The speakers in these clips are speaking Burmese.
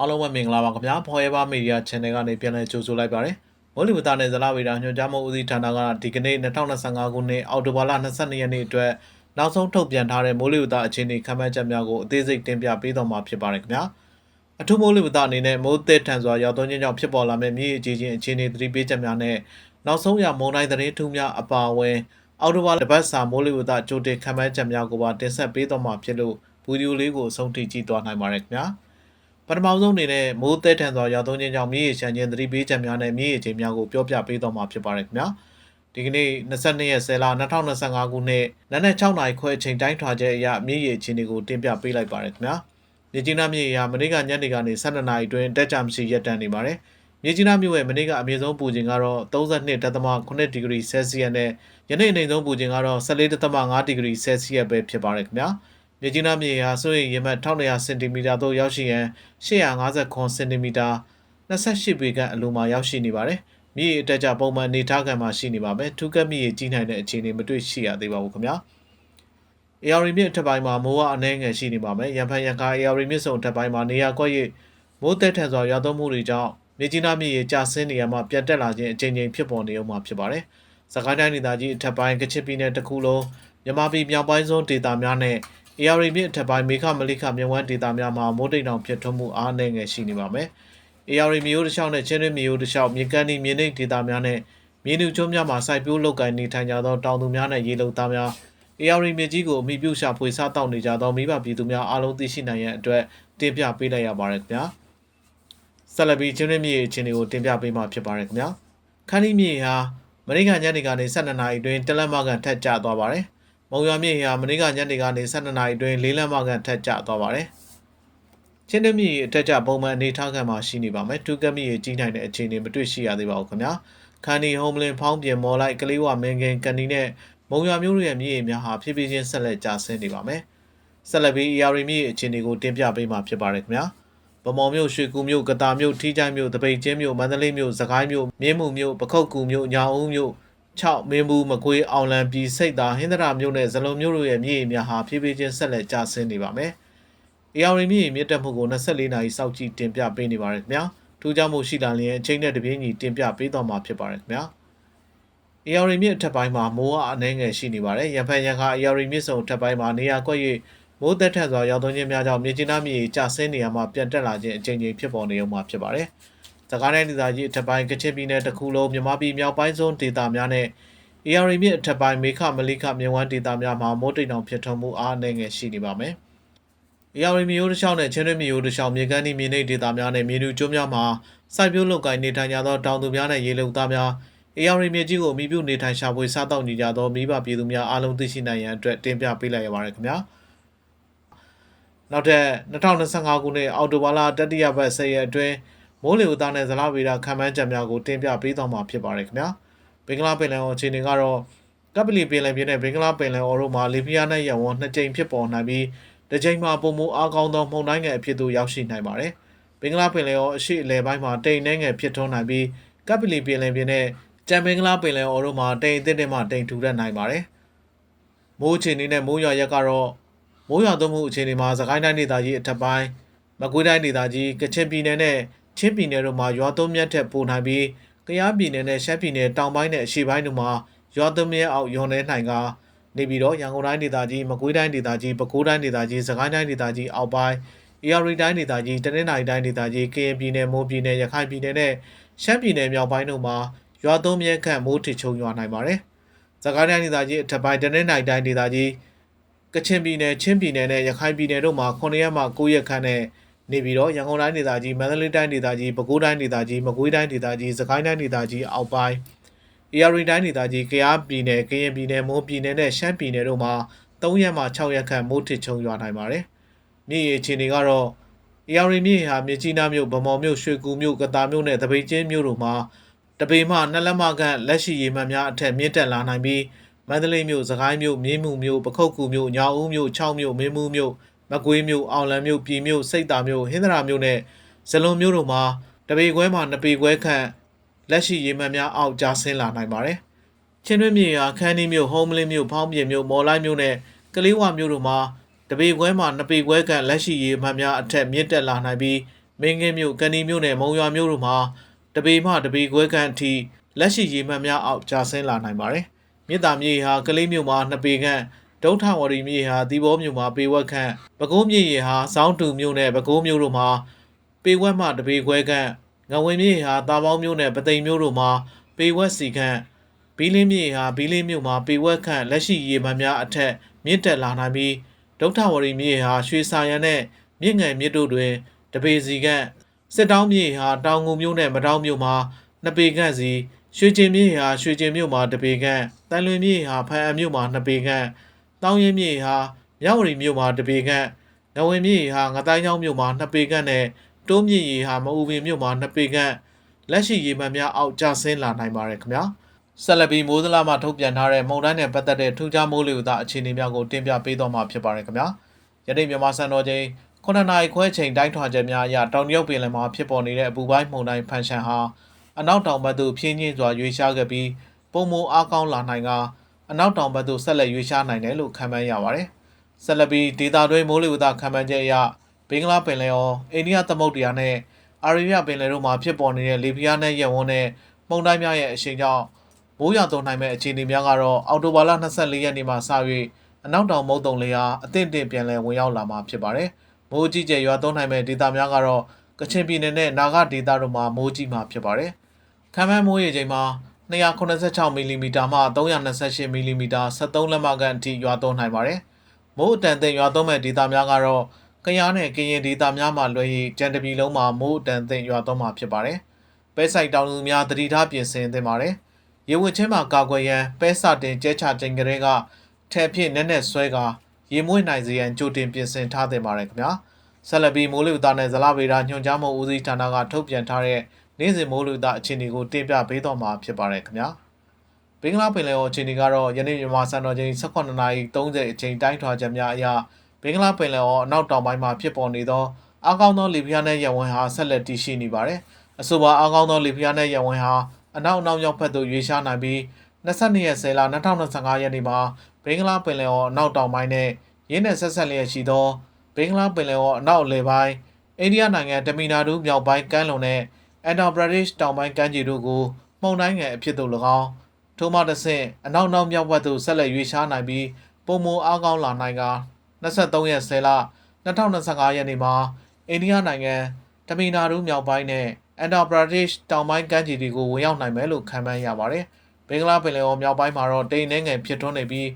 အားလုံးပဲမင်္ဂလာပါခင်ဗျာ Forever Media Channel ကနေပြန်လည်ကြိုဆိုလိုက်ပါတယ်မိုးလီဝသနဲ့ဇလာဝေဒညွှန်ကြားမှုဦးစီးဌာနကဒီကနေ့2025ခုနှစ်အောက်တိုဘာလ22ရက်နေ့အတွက်နောက်ဆုံးထုတ်ပြန်ထားတဲ့မိုးလီဝသအခြေအနေခန့်မှန်းချက်များကိုအသေးစိတ်တင်ပြပေးတော့မှာဖြစ်ပါတယ်ခင်ဗျာအထူးမိုးလေဝသအနေနဲ့မိုးသက်ထန်စွာရောက်သွင်းခြင်းကြောင့်ဖြစ်ပေါ်လာမယ့်မြေကြီးချင်းအခြေအနေသတိပေးချက်များနဲ့နောက်ဆုံးရမုန်တိုင်းသတင်းထူးများအပါအဝင်အော်တိုဘာတပတ်စာမိုးလေဝသကြိုတင်ခန့်မှန်းချက်များကိုပါတင်ဆက်ပေးတော့မှာဖြစ်လို့ဗီဒီယိုလေးကိုအဆုံးထိကြည့်သွားနိုင်ပါတယ်ခင်ဗျာ ပထမဆုံးအနေနဲ့မိုးသက်ထန်စွာရောက်သွင်းခြင်းကြောင့်မြေကြီးချမ်းခြင်းသတိပေးချက်များနဲ့မြေကြီးချင်းများကိုပြောပြပေးတော့မှာဖြစ်ပါတယ်ခင်ဗျာဒီကနေ့22ရက်10လ2025ခုနှစ်နနက်6နာရီခွဲအချိန်တိုင်းထွာချက်အရမြေကြီးအခြေအနေကိုတင်ပြပေးလိုက်ပါတယ်ခင်ဗျာမြေကြီးနားမြေရာမနေ့ကညနေကနေ12နာရီအတွင်းတက်ကြမရှိရက်တန်နေပါတယ်။မြေကြီးနားမြို့ရဲ့မနေ့ကအမြင့်ဆုံးပူချိန်ကတော့32.8ဒီဂရီဆဲလ်စီယပ်နဲ့ယနေ့အနေဆုံးပူချိန်ကတော့14.5ဒီဂရီဆဲလ်စီယပ်ပဲဖြစ်ပါတယ်ခင်ဗျာ။ မြေကြီးနားမြေရာဆိုရင်ရေမှတ်1200စင်တီမီတာသို့ရောက်ရှိရန်850စင်တီမီတာ28ပေခန့်အလိုမှာရောက်ရှိနေပါတယ်။မြေအတက်ကြပုံမှန်အနေထားခံမှာရှိနေပါမယ်။ထူးကပ်မြေကြီးနိုင်တဲ့အခြေအနေမတွေ့ရှိရသေးပါဘူးခင်ဗျာ။ AR မြစ်အထက်ပိုင်းမှာမိုးကအနှဲငယ်ရှိနေပါမယ်။ရန်ဖန်ရန်ခါ AR မြစ်စုံအထက်ပိုင်းမှာနေရာကွက်၍မိုးသက်ထန်စွာရွာသွန်းမှုတွေကြောင့်မြေကြီးနားမြစ်ရေကျဆင်းနေရမှပြတ်တက်လာခြင်းအကြိမ်ကြိမ်ဖြစ်ပေါ်နေအောင်မှာဖြစ်ပါတယ်။စကိုင်းတိုင်းဒေသကြီးအထက်ပိုင်းကချစ်ပြည်နယ်တစ်ခုလုံးမြမပြည်မြောက်ပိုင်းစွန်းဒေသများနဲ့ AR မြစ်အထက်ပိုင်းမေခမလိခမြဝန်းဒေသများမှာမိုးတိမ်တောင်ဖြစ်ထွန်းမှုအားနည်းငယ်ရှိနေပါမယ်။ AR မျိုးတစ်လျှောက်နဲ့ချင်းရင်းမျိုးတစ်လျှောက်မြေကမ်းဒီမြေနိမ့်ဒေသများနဲ့မြေနုကျွန်းများမှာစိုက်ပျိုးလုပ်ကိုင်နေထိုင်ကြသောတောင်သူများနဲ့ရေလုံသားများ AR မြေကြီးကိုအမိပြုရှာဖွေစားတောက်နေကြသောမိဘပြည်သူများအားလုံးသိရှိနိုင်ရန်အတွက်တင်ပြပေးလိုက်ရပါတယ်ခင်ဗျာဆက်လက်ပြီးချင်းရင်းမြေအခြေအနေကိုတင်ပြပေးမှာဖြစ်ပါတယ်ခင်ဗျာခန်းဒီမြေဟာမနေ့ကညနေကနေ12နာရီအတွင်းတလက်မကန်ထက်ကျသွားပါတယ် မုံရွာမြေဟာမနေ့ကညနေကနေ12နာရီအတွင်းလေးလက်မကန်ထက်ကျသွားပါတယ်ချင်းတမြေအထက်ကျပုံမှန်အနေထားခံမှာရှိနေပါမယ်တူကက်မြေကြီးနိုင်တဲ့အခြေအနေမတွေ့ရှိရသေးပါဘူးခင်ဗျာခန်းဒီဟ ோம் လင်ဖောင်းပြင်မော်လိုက်ကလေးဝမင်းကင်ကန်ဒီနဲ့မုံရွာမျိုးတွေရဲ့မြေရေများဟာဖြည်းဖြည်းချင်းဆက်လက်ကျဆင်းနေပါမယ်။ဆက်လက်ပြီး AR မြေအခြေအနေကိုတင်ပြပေးမှာဖြစ်ပါတယ်ခင်ဗျာ။ဗမော်မြို့ရွှေကူမြို့ကတာမြို့ထီးချိုင်းမြို့တပိတ်ကျင်းမြို့မန္တလေးမြို့စကိုင်းမြို့မြင်းမှုမြို့ပခုတ်ကူမြို့ညာဦးမြို့ 6မင်းဘူးမကွေးအောင်လံပြည်စိတ်သာဟင်္ဒရာမြို့နဲ့ဇလုံမြို့တို့ရဲ့မြေရေများဟာဖြည်းဖြည်းချင်းဆက်လက်ကျဆင်းနေပါမယ်။ AR မြေမြင့်တက်မှုကို24နာရီစောင့်ကြည့်တင်ပြပေးနေပါတယ်ခင်ဗျာ။ထူးခြားမှုရှိလာရင်အချိန်နဲ့တပြေးညီတင်ပြပေးတော့မှာဖြစ်ပါတယ်ခင်ဗျာ။ AR မြစ်အထက်ပိုင်းမှာမိုးအနှဲငယ်ရှိနေပါတယ်။ရန်ဖန်ရန်ခါ AR မြစ်စုံအထက်ပိုင်းမှာနေရာကွက်၍မိုးသက်ထက်စွာရောက်သွင်းခြင်းများကြောင့်မြေကျင်းသားမြေကျဆင်းနေရမှာပြန်တက်လာခြင်းအကြိမ်ကြိမ်ဖြစ်ပေါ်နေအောင်မှာဖြစ်ပါတယ်။ စကိုင်းတိုင်းဒေသကြီးအထက်ပိုင်းကချင်ပြည်နယ်တစ်ခုလုံးမြမပြည်မြောက်ပိုင်းစွန်းဒေသများနဲ့ AR မြစ်အထက်ပိုင်းမေခမလိခမြဝန်းဒေသများမှာမိုးတိမ်တောင်ဖြစ်ထွန်းမှုအားအနှဲငယ်ရှိနေပါမယ်။ AR မျိုးတစ်လျှောက်နဲ့ချင်းရင်းမျိုးတစ်လျှောက်မြေကမ်းဒီမြေနိမ့်ဒေသများနဲ့မြေနူကျွန်းများမှာစိုက်ပျိုးလုပ်ကိုင်နေထိုင်ကြသောတောင်သူများနဲ့ရေလုံသားများ AR မြေကြီးကိုအမိပြုနေထိုင်ရှာဖွေစားတောက်နေကြသောမိဘပြည်သူများအားလုံးသိရှိနိုင်ရန်အတွက်တင်ပြပေးလိုက်ရပါတယ်ခင်ဗျာနောက်ထပ်2025ခုနှစ်အောက်တိုဘာလတတိယပတ်10ရက်အတွင်း မိုးလေဝသနဲ့ဇလဗေဒခံမှန်းချက်များကိုတင်ပြပေးသွားမှာဖြစ်ပါတယ်ခင်ဗျာဘင်္ဂလားပင်လယ်အော်အခြေအနေကတော့ကပလီပင်လယ်ပြင်နဲ့ဘင်္ဂလားပင်လယ်အော်တို့မှာလီဘီယာနဲ့ရဝန်းနှစ်ကြိမ်ဖြစ်ပေါ်နိုင်ပြီးတစ်ကြိမ်မှာပုံမူအားကောင်းသောမှုန်တိုင်းငယ်အဖြစ်သို့ရောက်ရှိနိုင်ပါတယ်ဘင်္ဂလားပင်လယ်အော်အရှိအလယ်ပိုင်းမှာတိမ်နှဲငယ်ဖြစ်ထွန်းနိုင်ပြီးကပလီပင်လယ်ပြင်နဲ့ကြံမင်္ဂလာပင်လယ်အော်တို့မှာတိမ်အသစ်တွေမှတိမ်ထူထပ်နိုင်ပါတယ်။မိုးအခြေအနေနဲ့မိုးရွာရက်ကတော့မိုးရွာသွန်းမှုအခြေအနေမှာစကိုင်းတိုင်းဒေသကြီးအထက်ပိုင်းမကွေးတိုင်းဒေသကြီးကချင်ပြည်နယ်နဲ့ ချင်းပြည်နယ်တို့မှာရွာသွန်းမြတ်ထက်ပိုနိုင်ပြီးကယားပြည်နယ်နဲ့ရှမ်းပြည်နယ်တောင်ပိုင်းနဲ့အရှေ့ပိုင်းတို့မှာရွာသွန်းမြတ်အောက်ရွန်နေနိုင်ကနေပြီးတော့ရန်ကုန်တိုင်းဒေသကြီးမကွေးတိုင်းဒေသကြီးပဲခူးတိုင်းဒေသကြီးစကိုင်းတိုင်းဒေသကြီးအောက်ပိုင်း AR တိုင်းဒေသကြီးတနင်္သာရီတိုင်းဒေသကြီးကရင်ပြည်နယ်မိုးပြည်နယ်ရခိုင်ပြည်နယ်နဲ့ရှမ်းပြည်နယ်မြောက်ပိုင်းတို့မှာရွာသွန်းမြဲခန့်မိုးထချုံရွာနိုင်ပါတယ်။စကိုင်းတိုင်းဒေသကြီးအထက်ပိုင်းတနင်္သာရီတိုင်းဒေသကြီးကချင်ပြည်နယ်ချင်းပြည်နယ်နဲ့ရခိုင်ပြည်နယ်တို့မှာ9ရက်မှ9ရက်ခန့်နဲ့ နေပြီးတော့ရန်ကုန်တိုင်းဒေသကြီးမန္တလေးတိုင်းဒေသကြီးပဲခူးတိုင်းဒေသကြီးမကွေးတိုင်းဒေသကြီးစကိုင်းတိုင်းဒေသကြီးအောက်ပိုင်း AR တိုင်းဒေသကြီးကယားပြည်နယ်ကရင်ပြည်နယ်မွန်ပြည်နယ်နဲ့ရှမ်းပြည်နယ်တို့မှာ3ရက်မှ6ရက်ခန့်မိုးထချုံရွာနိုင်ပါတယ်။မြေအခြေအနေကတော့ AR မြေဟာမြကြီးနားမြို့ဗမော်မြို့ရွှေကူမြို့ကတာမြို့နဲ့တပိတ်ချင်းမြို့တို့မှာတပေမှနှစ်လက်မခန့်လက်ရှိရေမှတ်များအထက်မြင့်တက်လာနိုင်ပြီးမန္တလေးမြို့၊စကိုင်းမြို့၊မြင်းမှုမြို့၊ပခုတ်ကူမြို့၊ညောင်ဦးမြို့၊6မြို့၊မင်းမှုမြို့၊ မကွေးမြို့၊အောင်လံမြို့၊ပြည်မြို့၊စိတ်တာမြို့၊ဟင်္သာမြို့နဲ့ဇလွန်မြို့တို့မှာတပေခွဲမှနှစ်ပေခွဲခန့်လက်ရှိရေမှတ်များအောက်ကျဆင်းလာနိုင်ပါတယ်။ချင်းတွင်းမြေဟာခန်းနီးမြို့၊ဟုံးမလင်းမြို့၊ဖောင်းပြင်မြို့၊မော်လိုက်မြို့နဲ့ကလေးဝမြို့တို့မှာတပေခွဲမှနှစ်ပေခွဲခန့်လက်ရှိရေမှတ်များအထက်မြင့်တက်လာနိုင်ပြီးမင်းကင်းမြို့ကန်ဒီမြို့နဲ့မုံရွာမြို့တို့မှာတပေမှတပေခွဲခန့်အထိလက်ရှိရေမှတ်များအောက်ကျဆင်းလာနိုင်ပါတယ်မြစ်တာမြေဟာကလေးမြို့မှာ2ပေခန့် ဒုဋ္ဌဝရီမြေဟာဒီဘောမြို့မှာပေဝက်ခန့်ပဲခူးမြေရေဟာစောင်းတူမြို့နဲ့ပဲခူးမြို့တို့မှာပေဝက်မှတပေခွဲခန့်ငဝင်မြေဟာတာပေါင်းမြို့နဲ့ပသိမ်မြို့တို့မှာပေဝက်စီခန့်ဘီလင်းမြေဟာဘီလင်းမြို့မှာပေဝက်ခန့်လက်ရှိရေမှန်များအထက်မြင့်တက်လာနိုင်ပြီးဒုဋ္ဌဝရီမြေဟာရွှေစာရန်နဲ့မြင့်ငယ်မြစ်တို့တွင်တပေစီခန့်စစ်တောင်းမြေဟာတောင်ငူမြို့နဲ့မတောင်းမြို့မှာနှစ်ပေခန့်စီရွှေကျင်မြေဟာရွှေကျင်မြို့မှာတပေခန့်တန်လွင်မြေဟာဖန်အံမြို့မှာနှစ်ပေခန့် တောင်းရင်မြေဟာမြောက်ဝရီမြို့မှာတပေခန့်ငဝင်မြေဟာငတိုင်းချောင်းမြို့မှာနှစ်ပေခန့်နဲ့တိုးမြေရေဟာမအူပင်မြို့မှာနှစ်ပေခန့်လက်ရှိရေမှန်များအောက်ကျဆင်းလာနိုင်ပါတယ်ခင်ဗျာဆက်လက်ပြီးမိုးစလာမှထုတ်ပြန်ထားတဲ့မုန်တိုင်းနဲ့ပတ်သက်တဲ့ထူးခြားမိုးလေဝသအခြေအနေများကိုတင်ပြပေးတော့မှာဖြစ်ပါတယ်ခင်ဗျာ။ယနေ့မြန်မာစံတော်ချိန်9နာရီခွဲချိန်တိုင်းထွာချက်များအရတောင်တရုတ်ပင်လယ်မှာဖြစ်ပေါ်နေတဲ့အပူပိုင်းမုန်တိုင်းဖန်ရှန်ဟာအနောက်တောင်ဘက်သို့ဖြင်းညင်းစွာရွေ့ရှားခဲ့ပြီးပုံမိုအားကောင်းလာနိုင်က အနောက်တောင်ဘက်သို့ဆက်လက်ရွေ့ရှားနိုင်တယ်လို့ခန့်မှန်းရပါတယ်။ဆက်လက်ပြီးဒေတာတွင်းမိုးလေဝသခန့်မှန်းချက်အရဘင်္ဂလားပင်လယ်အော်အိန္ဒိယသမုဒ္ဒရာနဲ့အာရေဗျပင်လယ်တို့မှာဖြစ်ပေါ်နေတဲ့လေပြင်းနဲ့ရက်ဝန်းနဲ့မုန်တိုင်းများရဲ့အရှိန်ကြောင့်မိုးရွာသွန်းနိုင်မဲ့အခြေအနေများကတော့အော်တိုဘာလ24ရက်နေ့မှစ၍အနောက်တောင်မုတ်တုံလေဟာအသင့်အင့်ပြန်လည်ဝင်ရောက်လာမှာဖြစ်ပါတယ်။မိုးကြီးကျယ်ရွာသွန်းနိုင်မဲ့ဒေသများကတော့ကချင်ပြည်နယ်နဲ့နာဂဒေသတို့မှာမိုးကြီးမှာဖြစ်ပါတယ်။ခမ်းမန်းမိုးရေချိန်မှာ 286မီလီမီတာမှ328မီလီမီတာ73လက်မခန့်အထိရွာသွန်းနိုင်ပါတယ်။မိုးအတန်အသင့်ရွာသွန်းမဲ့ဒေသများကတော့ကယားနဲ့ကရင်ဒေသများမှာလွှဲ၍ကြံတပြည်လုံးမှာမိုးအတန်အသင့်ရွာသွန်းမှာဖြစ်ပါတယ်။ပဲဆိုင်တောင်သူများတတိထားပြင်ဆင်သင့်ပါတယ်။ရေဝင်ချင်းမှာကာကွယ်ရန်ပဲစတင်ကျဲချချိန်ကလေးကထဲဖြစ်နဲ့နဲ့ဆွဲကရေမွေးနိုင်စေရန်ကြိုတင်ပြင်ဆင်ထားတင်ပါတယ်ခင်ဗျာဆက်လက်ပြီးမိုးလေဝသနဲ့ဇလဗေဒညွှန်ကြားမှုဦးစီးဌာနကထုတ်ပြန်ထားတဲ့ နေ့စဉ်မိုးလေဝသအခြေအနေကိုတင်ပြပေးတော့မှာဖြစ်ပါတယ်ခင်ဗျာဘင်္ဂလားပင်လယ်အော်အခြေအနေကတော့ယနေ့မြန်မာစံတော်ချိန်18:30အချိန်တိုင်းထွာချက်များအရဘင်္ဂလားပင်လယ်အော်အနောက်တောင်ပိုင်းမှာဖြစ်ပေါ်နေသောအားကောင်းသောလေပြင်းနဲ့ရဝန်းဟာဆက်လက်တည်ရှိနေပါတယ်အဆိုပါအားကောင်းသောလေပြင်းနဲ့ရဝန်းဟာအနောက်အနောက်ရောက်ဘက်သို့ရွေ့ရှားနိုင်ပြီး22ရက်10လ2025ရက်နေ့မှာဘင်္ဂလားပင်လယ်အော်အနောက်တောင်ပိုင်းနဲ့ရင်းနဲ့ဆက်ဆက်လျက်ရှိသောဘင်္ဂလားပင်လယ်အော်အနောက်အလယ်ပိုင်းအိန္ဒိယနိုင်ငံတမီနာဒူမြောက်ပိုင်းကမ်းလွန်နဲ့ အန်ဒါပရာဒိရှ်တောင်ပိုင်းကမ်းခြေတို့ကိုမှုန်တိုင်းငယ်အဖြစ်သို့၎င်းထို့မှတစ်ဆင့်အနောက်နောက်မြောက်ဘက်သို့ဆက်လက်ရွေ့ရှားနိုင်ပြီးပုံမအားကောင်းလာနိုင်က23ရက်10လ2025ရက်နေ့မှာအိန္ဒိယနိုင်ငံတမီနာဒူမြောက်ပိုင်းနဲ့အန်ဒါပရာဒိရှ်တောင်ပိုင်းကမ်းခြေတွေကိုဝင်ရောက်နိုင်မယ်လို့ခန့်မှန်းရပါတယ်။ဘင်္ဂလားပင်လယ်အော်မြောက်ပိုင်းမှာတော့တိမ်နှဲငယ်ဖြစ်ထွန်းနေပြီး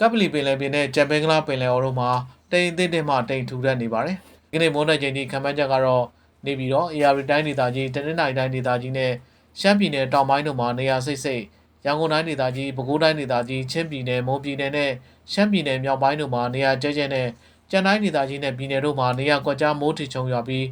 ကပလီပင်လယ်ပြင်နဲ့ဂျမ်ဘင်္ဂလားပင်လယ်အော်တို့မှာတိမ်အသင့်တင်မှတိမ်ထူထပ်နေပါတယ်။ဒီကနေ့မိုးနဲ့ချိန်ဒီခန့်မှန်းချက်ကတော့ နေပြီးတော့ AR တိုင်းဒေသကြီးတနင်္လာရီတိုင်းဒေသကြီးနဲ့ရှမ်းပြည်နယ်တောင်ပိုင်းတို့မှာနေရာစိတ်စိတ်ရန်ကုန်တိုင်းဒေသကြီးပဲခူးတိုင်းဒေသကြီးချင်းပြည်နယ်မွန်ပြည်နယ်နဲ့ရှမ်းပြည်နယ်မြောက်ပိုင်းတို့မှာနေရာကျဲကျဲနဲ့ကြံတိုင်းဒေသကြီးနဲ့ပြည်နယ်တို့မှာနေရာကွက်ကြားမိုးထီချုံရွာပြီး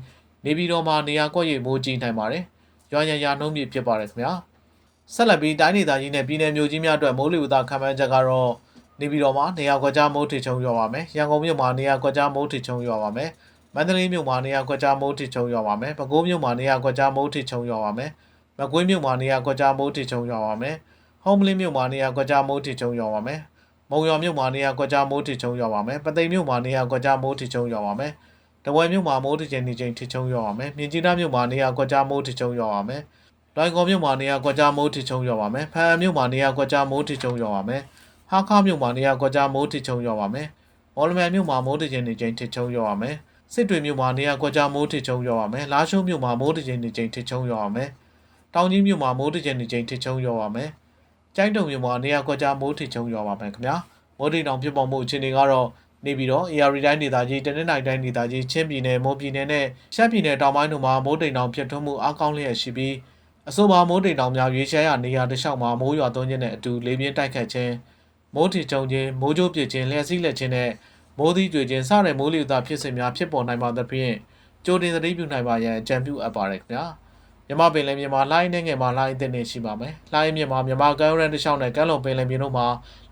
နေပြည်တော်မှာနေရာကွက်ရိပ်မိုးကြီးနိုင်ပါတယ်။ရွာရန်ရာနှုံးပြဖြစ်ပါတယ်ခင်ဗျာ။ဆက်လက်ပြီးတိုင်းဒေသကြီးနဲ့ပြည်နယ်မြို့ကြီးများအတွက်မိုးလေဝသခန့်မှန်းချက်ကတော့နေပြည်တော်မှာနေရာကွက်ကြားမိုးထီချုံရွာပါမယ်။ရန်ကုန်မြို့မှာနေရာကွက်ကြားမိုးထီချုံရွာပါမယ်။ မန္တလေးမြို့မှာနေရာကွက်ကြားမိုးထီချုံရွာပါမယ်။ပဲခူးမြို့မှာနေရာကွက်ကြားမိုးထီချုံရွာပါမယ်။မကွေးမြို့မှာနေရာကွက်ကြားမိုးထီချုံရွာပါမယ်။ဟုံးမလင်းမြို့မှာနေရာကွက်ကြားမိုးထီချုံရွာပါမယ်။မုံရွာမြို့မှာနေရာကွက်ကြားမိုးထီချုံရွာပါမယ်။ပသိမ်မြို့မှာနေရာကွက်ကြားမိုးထီချုံရွာပါမယ်။တဝယ်မြို့မှာမိုးထီချိန်နေချိန်ထီချုံရွာပါမယ်။မြင်းကြီးနားမြို့မှာနေရာကွက်ကြားမိုးထီချုံရွာပါမယ်။လွိုင်ကော်မြို့မှာနေရာကွက်ကြားမိုးထီချုံရွာပါမယ်။ဖန်အံမြို့မှာနေရာကွက်ကြားမိုးထီချုံရွာပါမယ်။ဟာခါမြို့မှာနေရာကွက်ကြားမိုးထီချုံရွာပါမယ်။မော်လမြိုင်မြို့မှာမိုးထီချိန်နေချိန်ထီချုံရွာပါမယ်။ စစ်တွေမြို့မှာနေရာကွက်ကြားမိုးထီချုံရွာပါမယ်။လာရှိုးမြို့မှာမိုးထီချိန်နေချိန်ထီချုံရွာပါမယ်။တောင်ကြီးမြို့မှာမိုးထီချိန်နေချိန်ထီချုံရွာပါမယ်။ကျိုင်းတုံမြို့မှာနေရာကွက်ကြားမိုးထီချုံရွာပါမယ်ခင်ဗျာ။မိုးထီတောင်ဖြစ်ပေါ်မှုအခြေအနေကတော့နေပြီးတော့ AR တိုင်းဒေသကြီးတနင်္လာရီတိုင်းဒေသကြီးချင်းပြည်နယ်မွန်ပြည်နယ်နဲ့ရှမ်းပြည်နယ်တောင်ပိုင်းတို့မှာမိုးတိမ်တောင်ဖြစ်ထွန်းမှုအကောင်းလျက်ရှိပြီးအဆိုပါမိုးတိမ်တောင်များရွေးချယ်ရနေရာတစ်လျှောက်မှာမိုးရွာသွန်းခြင်းနဲ့အတူလေပြင်းတိုက်ခတ်ခြင်းမိုးထီကြုံခြင်းမိုးကြိုးပစ်ခြင်းလျှက်စီးလက်ခြင်းနဲ့ မိုးသီးကြွေခြင်းစတဲ့မိုးလေဝသဖြစ်စဉ်များဖြစ်ပေါ်နိုင်ပါသဖြင့်ကြိုတင်သတိပြုနိုင်ပါရန်အကြံပြုအပ်ပါတယ်ခင်ဗျာမြမပင်လယ်မြေမှာလှိုင်းနေငယ်မှာလှိုင်းအသင့်နေရှိပါမယ်လှိုင်းမြေမှာမြမကမ်းရန်တစ်လျှောက်နဲ့ကမ်းလွန်ပင်လယ်မြေတို့မှာ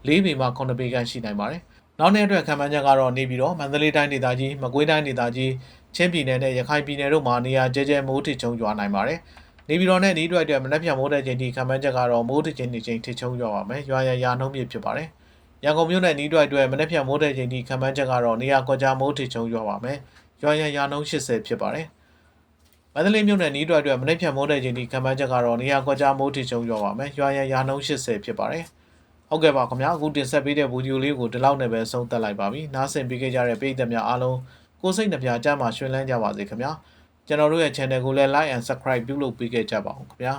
၄ပေမှ9ပေခန့်ရှိနိုင်ပါတယ်နောက်နေ့အတွက်ခံမှန်းချက်ကတော့နေပြီးတော့မန္တလေးတိုင်းဒေသကြီးမကွေးတိုင်းဒေသကြီးချင်းပြည်နယ်နဲ့ရခိုင်ပြည်နယ်တို့မှာနေရာကျဲကျဲမိုးထချုံရွာနိုင်ပါတယ်။နေပြည်တော်နဲ့ဤအတွက်အတွက်မနက်ဖြန်မိုးတဲ့ချိန်ဒီခံမှန်းချက်ကတော့မိုးထချိန်ဒီချိန်ထချုံရွာပါမယ်။ရွာရရာနှုံးပြဖြစ်ပါတယ်။ ရန်ကုန်မြို့နဲ့ဤအတွက်အတွက်မနက်ဖြန်မိုးတဲ့ချိန်ဒီခံမှန်းချက်ကတော့နေရာကွက်ကြားမိုးထချုံရွာပါမယ်။ရွာရရာနှုံး80ဖြစ်ပါတယ်။မန္တလေးမြို့နယ်နီးတွက်အတွက်မနေ့ဖြန်မိုးတဲ့ချိန်ဒီခံမှန်းချက်ကတော့နေရာကွက်ကြားမိုးထီချုံရွာပါမယ်ရွာရန်ရာနှုန်း80ဖြစ်ပါတယ်ဟုတ်ကဲ့ပါခင်ဗျာအခုတင်ဆက်ပေးတဲ့ဗီဒီယိုလေးကိုဒီလောက်နဲ့ပဲဆုံးသက်လိုက်ပါပြီနားဆင်ပေးခဲ့ကြတဲ့ပရိသတ်များအားလုံးကိုယ်စိတ်နှပြကြမှာရွှင်လန်းကြပါစေခင်ဗျာကျွန်တော်တို့ရဲ့ channel ကိုလည်း like and subscribe ပြုလုပ်ပေးခဲ့ကြပါဦးခင်ဗျာ